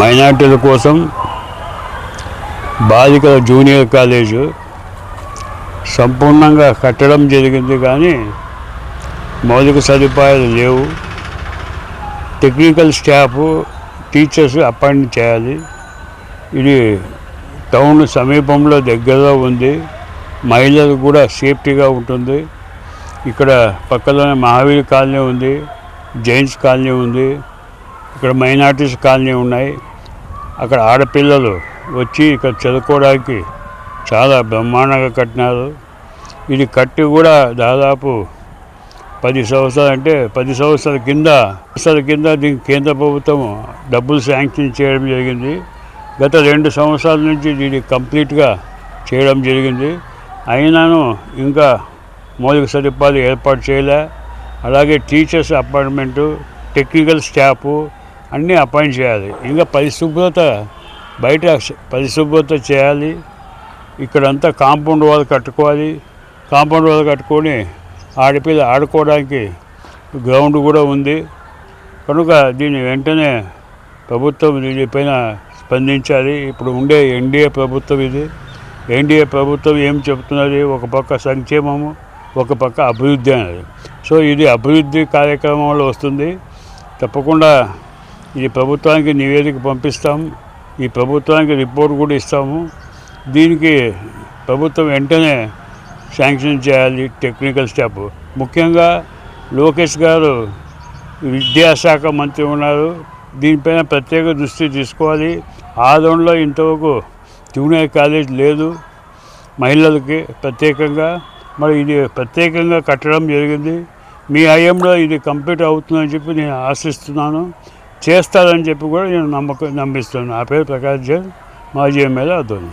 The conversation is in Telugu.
మైనార్టీల కోసం బాలికల జూనియర్ కాలేజు సంపూర్ణంగా కట్టడం జరిగింది కానీ మౌలిక సదుపాయాలు లేవు. టెక్నికల్ స్టాఫ్ టీచర్స్ అపాయింట్ చేయాలి. ఇది టౌన్ సమీపంలో దగ్గరలో ఉంది. మహిళలు కూడా సేఫ్టీగా ఉంటుంది. ఇక్కడ పక్కలోనే మహావీర్ కాలనీ ఉంది. జైన్స్ కాలనీ ఉంది. ఇక్కడ మైనార్టీస్ కాలనీ ఉన్నాయి. అక్కడ ఆడపిల్లలు వచ్చి ఇక్కడ చదువుకోవడానికి చాలా బ్రహ్మాండంగా కట్టినారు. ఇది కట్టి కూడా దాదాపు పది సంవత్సరాలు అంటే పది సంవత్సరాల కింద సంవత్సరాల కింద దీనికి కేంద్ర ప్రభుత్వం డబ్బులు శాంక్షన్ చేయడం జరిగింది. గత రెండు సంవత్సరాల నుంచి దీన్ని కంప్లీట్గా చేయడం జరిగింది. అయినాను ఇంకా మౌలిక సదుపాయాలు ఏర్పాటు చేయలే. అలాగే టీచర్స్ అపాయింట్మెంటు టెక్నికల్ స్టాఫ్ అన్నీ అపాయింట్ చేయాలి. ఇంకా పరిశుభ్రత బయట పరిశుభ్రత చేయాలి. ఇక్కడంతా కాంపౌండ్ వాల్ కట్టుకోవాలి. కాంపౌండ్ వాల్ కట్టుకొని ఆడపిల్ల ఆడుకోవడానికి గ్రౌండ్ కూడా ఉంది. కనుక దీన్ని వెంటనే ప్రభుత్వం దీనిపైన స్పందించాలి. ఇప్పుడు ఉండే ఎన్డీఏ ప్రభుత్వం ఇది. ఎన్డీఏ ప్రభుత్వం ఏం చెప్తున్నది? ఒక పక్క సంక్షేమము ఒక పక్క అభివృద్ధి అనేది. సో ఇది అభివృద్ధి కార్యక్రమంలో వస్తుంది. తప్పకుండా ఇది ప్రభుత్వానికి నివేదిక పంపిస్తాం. ఈ ప్రభుత్వానికి రిపోర్ట్ కూడా ఇస్తాము. దీనికి ప్రభుత్వం వెంటనే శాంక్షన్ చేయాలి టెక్నికల్ స్టాప్ ముఖ్యంగా లోకేష్ గారు విద్యాశాఖ మంత్రి ఉన్నారు. దీనిపైన ప్రత్యేక దృష్టి తీసుకోవాలి. ఆదంలో ఇంతవరకు జూనియర్ కాలేజ్ లేదు. మహిళలకి ప్రత్యేకంగా. మరి ఇది ప్రత్యేకంగా కట్టడం జరిగింది. మీ హయాంలో ఇది కంప్లీట్ అవుతుందని చెప్పి నేను ఆశిస్తున్నాను. చేస్తారని చెప్పి కూడా నేను నమ్మకం నమ్మిస్తున్నాను. నా పేరు ప్రకాష్ జైన్. మాజీ ఎమ్మెల్యే అద్దోని